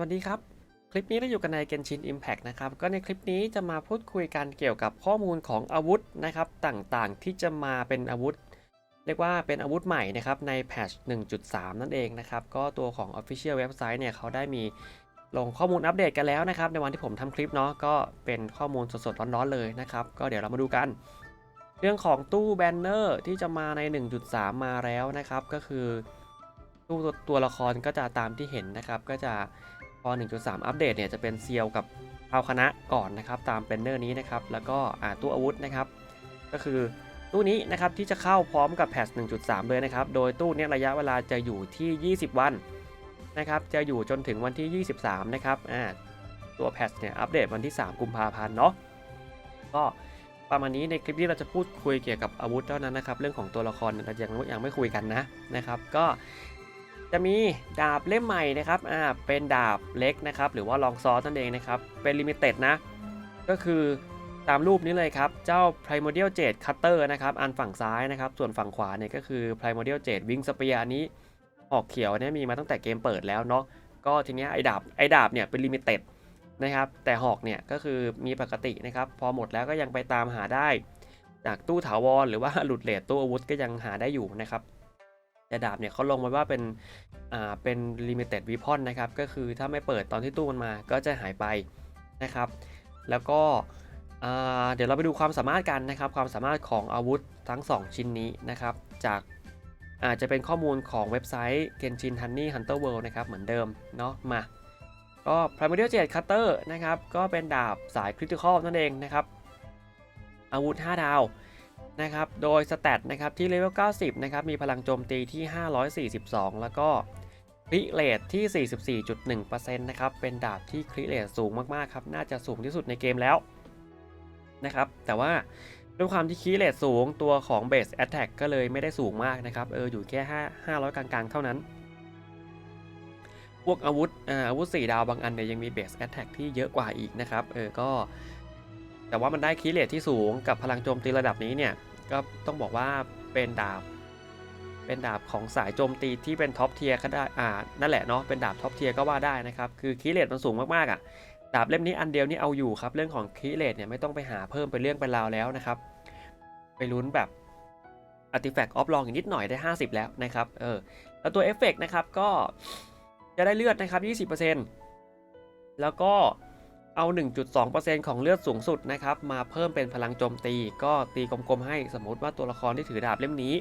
สวัสดีครับ คลิปนี้เราอยู่กันใน Genshin Impact นะครับ ก็ในคลิปนี้จะมาพูดคุยกันเกี่ยวกับข้อมูลของอาวุธนะครับ ต่างๆ ที่จะมาเป็นอาวุธ เรียกว่าเป็นอาวุธใหม่นะครับในแพทช1.3 นั่นเองนะครับ ก็ตัวของ Official Website เนี่ยเขาได้มีลงข้อมูลอัปเดตกันแล้วนะครับ ในวันที่ผมทำคลิปเนาะก็เป็นข้อมูลสดๆร้อนๆเลยนะครับ ก็เดี๋ยวเรามาดูกัน เรื่องของตู้แบนเนอร์ที่จะมาใน 1.3 มาแล้วนะครับ ก็คือตู้ตัวละครก็จะตามที่เห็นนะครับก็จะ อ 1.3 อัปเดตเนี่ยจะเป็นเซียวกับพาวคณะก่อนนะครับตามเบนเนอร์นี้นะครับแล้วก็ตู้อาวุธนะครับก็คือตู้นี้นะครับที่จะเข้าพร้อมกับแพทช1.3 เลยนะครับโดยตู้เนี้ระยะเวลาจะอยู่ที่ 20 วันนะครับจะอยู่จนถึงวันที่ 23 นะครับอ่าตัวแพทชเนี่ยอัปเดตวันที่ 3 กุมภาพันธ์เนาะก็ประมาณนี้ในคลิปนี้เราจะพูดคุยเกี่ยวกับอาวุธเท่านั้นนะครับเรื่องของตัวละครเรายังยังไม่คุยกันนะนะครับก็ จะมีดาบเล่มใหม่นะครับอ่าเป็นดาบเล็กนะครับหรือว่าลองซอสนั่นเองนะครับเป็นลิมิเต็ดนะก็คือตามรูปนี้เลยครับ เจ้า Primordial Jade Cutter นะครับ อันฝั่งซ้ายนะครับ ส่วนฝั่งขวาเนี่ยก็คือ Primordial Jade Wing Spear นนี้ ออกเขียวเนี่ยมีมาตั้งแต่เกมเปิดแล้วเนาะ ก็ทีเนี้ยไอ้ดาบไอ้ดาบเนี่ยเป็นลิมิเต็ดนะครับ แต่หอกเนี่ยก็คือมีปกตินะครับ พอหมดแล้วก็ยังไปตามหาได้ จากตู้ถาวรหรือว่าหลุดเลทตู้อาวุธก็ยังหาได้อยู่นะครับ แต่ดาบเนี่ยเขาลงมาว่าเป็นอ่าเป็น limited weapon นะครับก็คือถ้าไม่เปิดตอนที่ตู้มันมาก็จะหายไปนะครับ แล้วก็อ่าเดี๋ยวเราไปดูความสามารถกันนะครับ ความสามารถของอาวุธทั้ง 2 ชิ้นนี้นะครับ จากอาจจะเป็นข้อมูลของเว็บไซต์ Genshin Honey Hunter World นะครับ เหมือนเดิมเนาะมา ก็ Primordial Jade Cutter นะครับ ก็เป็นดาบสาย Critical นั่นเองนะครับ อาวุธ 5 ดาว นะครับ โดยสแตทนะครับที่เลเวล 90 นะครับ มีพลังโจมตีที่ 542 แล้วก็คริเรทที่ 44.1%นะครับ เป็นดาบที่คริเรทสูงมาก ๆ ครับ น่าจะสูงที่สุดในเกมแล้วนะครับ แต่ว่าด้วยความที่คริเรทสูงตัวของ Base Attack ก็เลยไม่ได้สูงมากนะครับ เอออยู่แค่ 5 500 กลาง ๆ เท่านั้น พวกอาวุธอาวุธ 4 ดาวบางอันเนี่ยยังมี Base Attack ที่เยอะกว่าอีกนะครับ เออก็ แต่ว่ามันได้คีเลทที่สูงกับพลังโจมตีระดับนี้เนี่ย ก็ต้องบอกว่าเป็นดาบ เป็นดาบของสายโจมตีที่เป็นท็อปเทียร์ก็ได้อ่านั่นแหละเนาะเป็นดาบท็อปเทียร์ก็ว่าได้นะครับคือคีเลทมันสูงมากๆอะ่ะดาบเล่มนี้อันเดียวนี่เอาอยู่ครับเรื่องของคีเลทเนี่ยไม่ต้องไปหาเพิ่มเป็นเรื่องเป็นราวแล้วนะครับ ไปลุ้นแบบอาร์ติแฟกต์ออฟลองอีกนิดหน่อยได้ 50 แล้วนะครับเออแล้วตัวเอฟเฟกต์นะครับก็จะได้เลือดนะครับ 20%แล้วก็ เอา 1.2%ของเลือดสูงสุดนะครับมาเพิ่มเป็นพลังโจมตี ก็ตีกลมๆให้สมมติว่าตัวละครที่ถือดาบเล่มนี้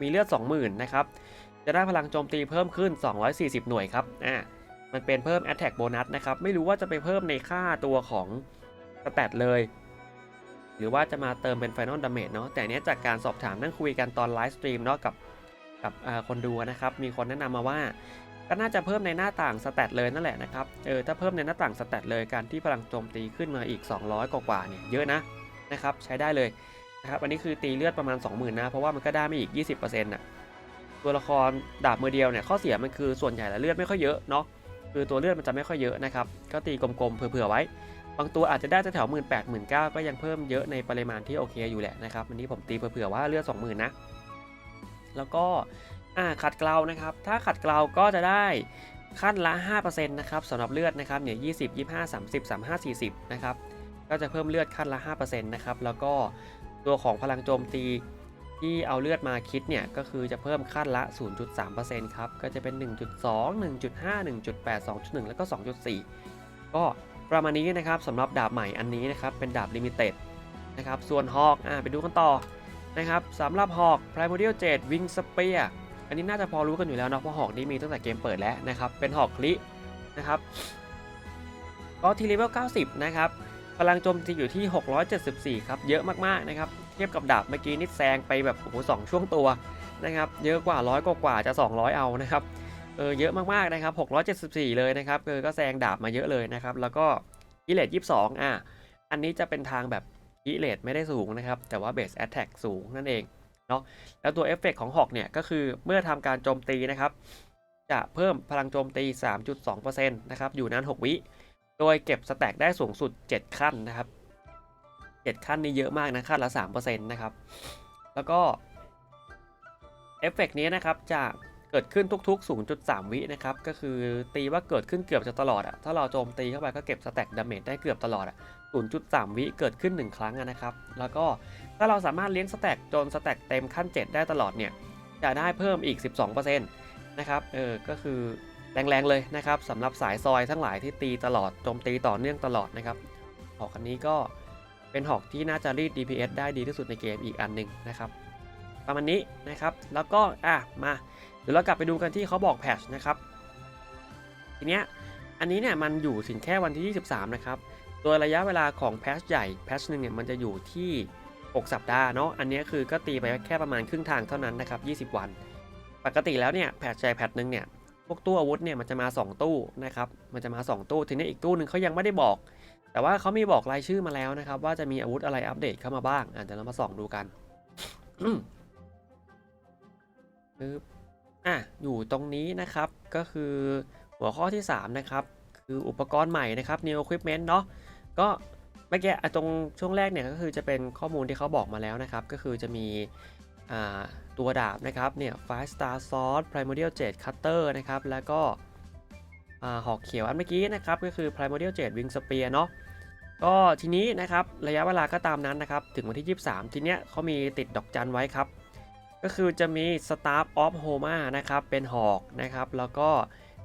มีเลือด 20,000นะครับจะได้พลังโจมตีเพิ่มขึ้น 240 หน่วยครับอ่ามันเป็นเพิ่ม Attack Bonus นะครับไม่รู้ว่าจะไปเพิ่มในค่าตัวของสแตทเลย หรือว่าจะมาเติมเป็น Final Damage เนาะแต่เนี้ยจากการสอบถามนั่งคุยกันตอนไลฟ์สตรีมเนาะกับกับคนดูนะครับมีคนแนะนำมาว่า ก็น่าจะเพิ่มในหน้าต่างสแตทเลยนั่นแหละนะครับ เออถ้าเพิ่มในหน้าต่างสแตทเลยการที่พลังโจมตีขึ้นมาอีก 200 กว่าเนี่ยเยอะนะนะครับใช้ได้เลยนะครับอันนี้คือตีเลือดประมาณ 20,000นะเพราะว่ามันก็ได้ไม่อีก 20%น่ะตัวละครดาบมือเดียวเนี่ยข้อเสียมันคือส่วนใหญ่แล้วเลือดไม่ค่อยเยอะเนาะคือตัวเลือดมันจะไม่ค่อยเยอะนะครับก็ตีกลมๆเผื่อๆไว้ บางตัวอาจจะได้จะแถวๆหมื่นแปดหมื่นเก้าก็ยังเพิ่มเยอะในปริมาณที่โอเคอยู่แหละนะครับอันนี้ผมตีเผื่อๆว่าเลือด20,000นะแล้วก็ อ่าขัดเกลานะครับ ถ้าขัดเกลาก็จะได้ขั้นละ 5%นะครับสำหรับเลือดนะครับเนี่ย20 25 30 35 40 นะครับ ก็จะเพิ่มเลือดขั้นละ 5%นะครับ แล้วก็ตัวของพลังโจมตีที่เอาเลือดมาคิดเนี่ย ก็คือจะเพิ่มขั้นละ 0.3%ครับ ก็จะเป็น 1.2 1.5 1.8 2.1 แล้วก็ 2.4 ก็ประมาณนี้นะครับสำหรับดาบใหม่อันนี้นะครับ เป็นดาบลิมิเต็ดนะครับ ส่วนฮอกอ่าไปดูกันต่อนะครับสำหรับฮอก Primordial Jade Wing Spear อันนี้น่าจะพอรู้กันอยู่แล้วเนาะเพราะหอกนี้มีตั้งแต่เกมเปิดแล้วนะครับ เป็นหอกคลินะครับก็ทีเลเวล 90 นะครับพลังโจมตีอยู่ที่ 674 ครับ เยอะมากๆนะครับ เทียบกับดาบเมื่อกี้นิดแซงไปแบบโอ้โหสองช่วงตัวนะครับ เยอะกว่าร้อยกว่าจะ 200 เอานะครับ เออเยอะมากๆนะครับ 674 เลยนะครับเออก็แซงดาบมาเยอะเลยนะครับ แล้วก็กิเลส22 อะ อันนี้จะเป็นทางแบบกิเลสไม่ได้สูงนะครับ แต่ว่าเบสแอตแทกสูงนั่นเอง เนาะแล้วตัวเอฟเฟกของหอกเนี่ยก็คือเมื่อทำการโจมตีนะครับ จะเพิ่มพลังโจมตี 3.2%นะครับอยู่นั้น 6 วิ โดยเก็บสแต็กได้สูงสุด 7 ขั้นนะครับ 7 ขั้นนี่เยอะมากนะขั้นละ3%นะครับ แล้วก็เอฟเฟกนี้นะครับจะเกิดขึ้นทุกๆ 0.3 วินะครับ ก็คือตีว่าเกิดขึ้นเกือบจะตลอดอะถ้าเราโจมตีเข้าไปก็เก็บสแต็กดาเมจได้เกือบตลอดอะ 0.3 วิเกิดขึ้น 1 ครั้งนะครับ แล้วก็ถ้าเราสามารถเลี้ยงสแต็กจนสแต็กเต็มขั้น 7 ได้ตลอดเนี่ย จะได้เพิ่มอีก 12%นะครับ เออ ก็คือแรงๆเลยนะครับสำหรับสายซอยทั้งหลายที่ตีตลอด โจมตีต่อเนื่องตลอดนะครับ หอกอันนี้ก็เป็นหอกที่น่าจะรีด DPS ได้ดีที่สุดในเกมอีกอันหนึ่งนะครับ ประมาณนี้นะครับ แล้วก็อะมา เดี๋ยวเรากลับไปดูกันที่เขาบอกแพทชนะครับ ทีเนี้ยอันนี้เนี่ยมันอยู่ถึงแค่วันที่ 23 นะครับ โดยระยะเวลาของแพชใหญ่แพชหนึ่งเนี่ยมันจะอยู่ที่ 6 สัปดาห์เนาะอันนี้คือก็ตีไปแค่ประมาณครึ่งทางเท่านั้นนะครับ20 วัน ปกติแล้วเนี่ยแพชใหญ่แพทหนึ่งเนี่ยพวกตู้อาวุธเนี่ยมันจะมา 2 ตู้นะครับมันจะมา 2 ตู้ทีนี้อีกตู้หนึ่งเขายังไม่ได้บอก แต่ว่าเขามีบอกรายชื่อมาแล้วนะครับ ว่าจะมีอาวุธอะไรอัปเดตเข้ามาบ้างอะเดี๋ยวเรามาส่องดูกันอืมปึ๊บอะอยู่ตรงนี้นะครับก็คือหัวข้อที่ 3 นะครับ คืออุปกรณ์ใหม่นะครับ new equipment เนาะ ก็เมื่อกี้ตรงช่วงแรกเนี่ยก็คือจะเป็นข้อมูลที่เขาบอกมาแล้วนะครับ ก็คือจะมีตัวดาบนะครับเนี่ย five star sword primordial jade cutter นะครับ แล้วก็หอกเขียวอันเมื่อกี้นะครับ ก็คือ primordial jade wing spear เนาะก็ทีนี้นะครับระยะเวลาก็ตามนั้นนะครับ ถึงวันที่ 23 ทีเนี้ยเขามีติดดอกจันไว้ครับ ก็คือจะมี Staff of Homa นะครับ เป็นหอกนะครับ แล้วก็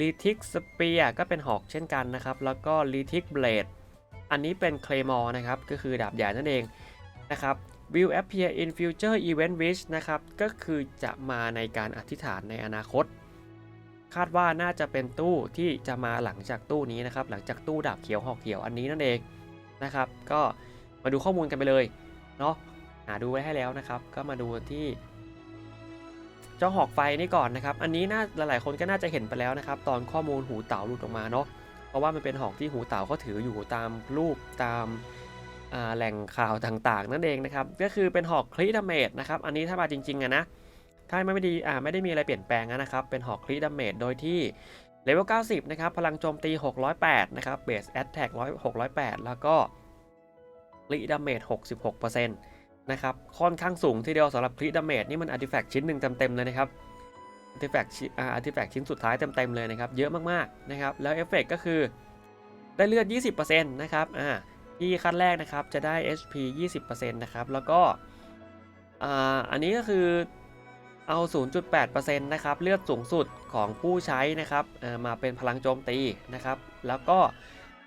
l e t i c Spear ก็เป็นหอกเช่นกันนะครับ แล้วก็ l e t i c Blade อันนี้เป็น Claymore นะครับ ก็คือดาบใหญ่นั่นเองนะครับ will appear in future event wish นะครับ ก็คือจะมาในการอธิษฐานในอนาคต คาดว่าน่าจะเป็นตู้ที่จะมาหลังจากตู้นี้นะครับ หลังจากตู้ดาบเขียวหอกเขียวอันนี้นั่นเองนะครับ ก็มาดูข้อมูลกันไปเลยเนาะหาดูไว้ให้แล้วนะครับ ก็มาดูที่เจ้าหอกไฟนี่ก่อนนะครับ อันนี้น่าหลายๆคนก็น่าจะเห็นไปแล้วนะครับ ตอนข้อมูลหูเต่าหลุดออกมาเนาะ เพราะว่ามันเป็นหอกที่หูเต่าเขาถืออยู่ตามรูปตามาแหล่งข่าวต่างๆ นั่นเองนะครับ ก็คือเป็นหอกคลีดาเมจนะครับ อันนี้ถ้ามาจริงๆอะนะ ถ้าไม่ดีอ่าไม่ได้มีอะไรเปลี่ยนแปลงนะครับ เป็นหอกคลีดาเมจโดยที่เลเวล 90 นะครับ พลังโจมตี 608 นะครับ เบสแอตแทก608 แล้วก็คลีดาเมจ66%นะครับ ค่อนข้างสูงทีเดียวสำหรับคลีดาเมจนี่มันอาร์ติแฟกต์ชิ้นหนึ่งเต็มๆเลยนะครับ อาร์ติแฟกต์อ่าอาร์ติแฟกต์ชิ้นสุดท้ายเต็มๆเลยนะครับ เยอะมากๆนะครับ แล้วเอฟเฟกก็คือได้เลือด 20%นะครับ อ่าที่ขั้นแรกนะครับจะได้ HP 20%นะครับ แล้วก็ อ่า อันนี้ก็คือเอา 0.8%นะครับ เลือดสูงสุดของผู้ใช้นะครับเอ่อมาเป็นพลังโจมตีนะครับ แล้วก็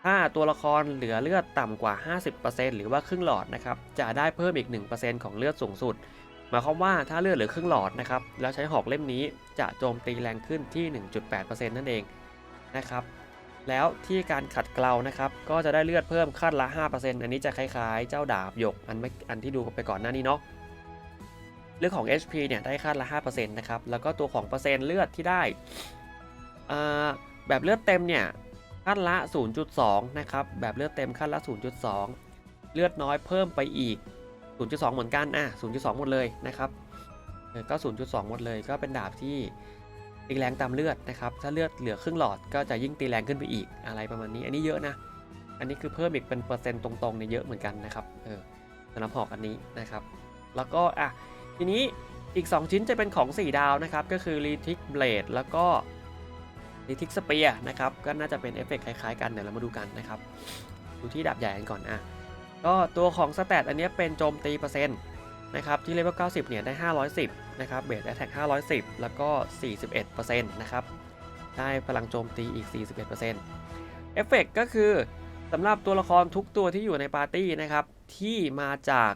ถ้าตัวละครเหลือเลือดต่ำกว่า 50%หรือว่าครึ่งหลอดนะครับ จะได้เพิ่มอีก 1%ของเลือดสูงสุด หมายความว่าถ้าเลือดเหลือครึ่งหลอดนะครับแล้วใช้หอกเล่มนี้จะโจมตีแรงขึ้นที่ 1.8%นั่นเองนะครับแล้วที่การขัดเกลานะครับก็จะได้เลือดเพิ่มขั้นละ 5%อันนี้จะคล้ายๆ เจ้าดาบหยกอันไม่อันที่ดูไปก่อนหน้านี้เนาะเรื่องของ HP เนี่ยได้ขั้นละ 5%นะครับแล้วก็ตัวของเปอร์เซ็นต์เลือดที่ได้แบบเลือดเต็มเนี่ยขั้นละ 0.2 นะครับแบบเลือดเต็มขั้นละ 0.2 เลือดน้อยเพิ่มไปอีก 0.2 เหมือนกันอะ0.2 หมดเลยนะครับเออก็ 0.2 หมดเลยก็เป็นดาบที่ตีแรงตามเลือดนะครับ ถ้าเลือดเหลือครึ่งหลอดก็จะยิ่งตีแรงขึ้นไปอีกอะไรประมาณนี้ อันนี้เยอะนะ อันนี้คือเพิ่มอีกเป็นเปอร์เซ็นต์ตรงๆเนี่ยเยอะเหมือนกันนะครับเออสำหรับหอกอันนี้นะครับ แล้วก็อะทีนี้อีก 2 ชิ้นจะเป็นของ 4 ดาวนะครับ ก็คือ r e t i c Blade แล้วก็ r e t i c Spear นะครับ ก็น่าจะเป็นเอฟเฟกต์คล้ายๆกันเดี๋ยวเรามาดูกันนะครับ ดูที่ดาบใหญ่กันก่อนอะ ก็ตัวของสแตทอันนี้เป็นโจมตีเปอร์เซ็นต์นะครับที่เลเวล90 เนี่ยได้ 510 นะครับเบสแอตแทก510 แล้วก็ 41%นะครับ ได้พลังโจมตีอีก 41%เอฟเฟกต์ก็คือสำหรับตัวละครทุกตัวที่อยู่ในปาร์ตี้นะครับ ที่มาจาก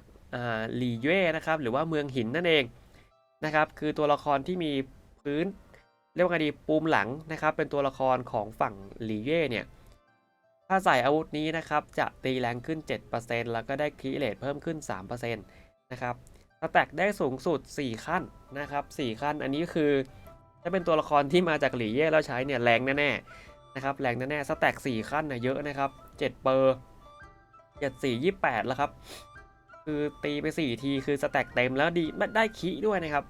หลีเย่นะครับ หรือว่าเมืองหินนั่นเองนะครับ คือตัวละครที่มีพื้นเรียกว่าไงดีปูมหลังนะครับ เป็นตัวละครของฝั่งหลีเย่เนี่ย ถ้าใส่อาวุธนี้นะครับจะตีแรงขึ้น 7%แล้วก็ได้คีเลตเพิ่มขึ้น 3%นะครับสแต็กได้สูงสุด 4 ขั้นนะครับ 4 ขั้น อันนี้คือถ้าเป็นตัวละครที่มาจากหลีเย่แล้วใช้เนี่ยแรงแน่ๆนะครับแรงแน่ๆสแต็ก4ขั้นนะเยอะนะครับ7เปอร์7 4 28แล้วครับคือตีไป 4 ทีคือสแต็กเต็มแล้วดีได้คีด้วยนะครับ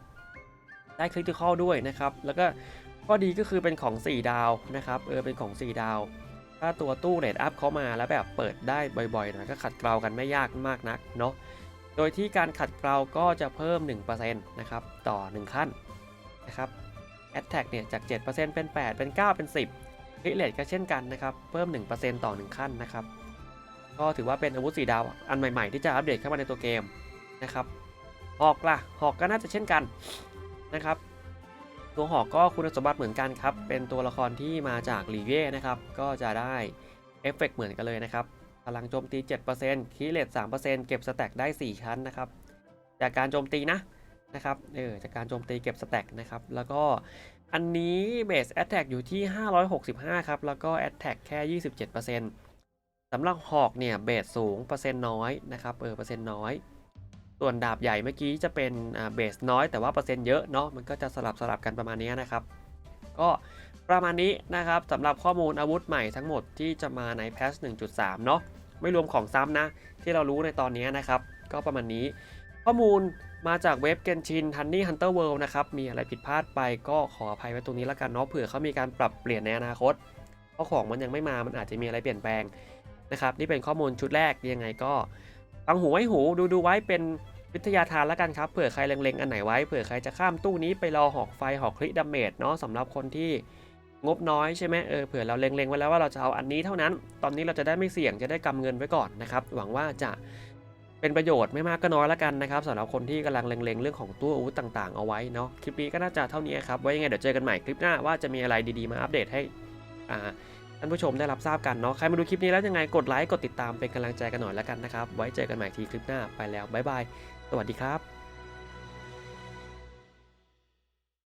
ได้คริติคอลด้วยนะครับ แล้วก็ข้อดีก็คือเป็นของ 4 ดาวนะครับเออเป็นของ 4 ดาว ถ้าตัวตู้เรทอัพเข้ามาแล้วแบบเปิดได้บ่อยๆนะก็ขัดเกลากันไม่ยากมากนักเนาะโดยที่การขัดเกลาก็จะเพิ่ม 1%นะครับต่อ 1 ขั้นนะครับ Attack เนี่ยจาก 7%เป็น 8 เป็น 9 เป็น 10 Hit Rate ก็เช่นกันนะครับเพิ่ม 1%ต่อ 1 ขั้นนะครับก็ถือว่าเป็นอาวุธสีดาวอันใหม่ๆ ที่จะอัปเดตเข้ามาในตัวเกมนะครับหอกล่ะหอกก็น่าจะเช่นกันนะครับ ตัวหอกก็คุณสมบัติเหมือนกันครับ เป็นตัวละครที่มาจากลีเย่นะครับ ก็จะได้เอฟเฟกต์เหมือนกันเลยนะครับ พลังโจมตี 7%คีเลต3%เก็บสแต็กได้ 4 ชั้นนะครับ จากการโจมตีนะนะครับ เออ จากการโจมตีเก็บสแต็กนะครับ แล้วก็อันนี้เบสแอตแทกอยู่ที่ 565 ครับ แล้วก็แอตแทกแค่ 27%สำหรับหอกเนี่ยเบสสูงเปอร์เซ็นต์น้อยนะครับ เออ เปอร์เซ็นต์น้อย ส่วนดาบใหญ่เมื่อกี้จะเป็นเบสน้อยแต่ว่าเปอร์เซ็นต์เยอะเนาะมันก็จะสลับสลับกันประมาณนี้นะครับ ก็ประมาณนี้นะครับสำหรับข้อมูลอาวุธใหม่ทั้งหมดที่จะมาในแพทช1.3 เนาะไม่รวมของซ้ำนะ ที่เรารู้ในตอนนี้นะครับ ก็ประมาณนี้ ข้อมูลมาจากเว็บเกนชิน Honey Hunter World นะครับ มีอะไรผิดพลาดไปก็ขออภัยไว้ตรงนี้แล้วกันเนาะเผื่อเขามีการปรับเปลี่ยนในอนาคต เพราะของมันยังไม่มามันอาจจะมีอะไรเปลี่ยนแปลงนะครับนี่เป็นข้อมูลชุดแรกยังไงก็ ฟังหูไว้หูดูดูไว้เป็นวิทยาทานแล้วกันครับเผื่อใครเล็งๆอันไหนไว้เผื่อใครจะข้ามตู้นี้ไปรอหอกไฟหอกคลิดาเมจเนาะสำหรับคนที่งบน้อยใช่ไหมเออเผื่อเราเล็งๆไว้แล้วว่าเราจะเอาอันนี้เท่านั้น ตอนนี้เราจะได้ไม่เสี่ยงจะได้กำเงินไว้ก่อนนะครับหวังว่าจะเป็นประโยชน์ไม่มากก็น้อยแล้วกันนะครับสำหรับคนที่กำลังเล็งๆเรื่องของตู้อาวุธต่างๆเอาไว้เนาะคลิปนี้ก็น่าจะเท่านี้ครับไว้ยังไงเดี๋ยวเจอกันใหม่คลิปหน้าว่าจะมีอะไรดีๆมาอัปเดตให้อ่า ท่านผู้ชมได้รับทราบกันเนาะใครมาดูคลิปนี้แล้วยังไงกดไลค์กดติดตามเป็นกำลังใจกันหน่อยแล้วกันนะครับ ไว้เจอกันใหม่ทีคลิปหน้าไปแล้วบ๊ายบายสวัสดีครับ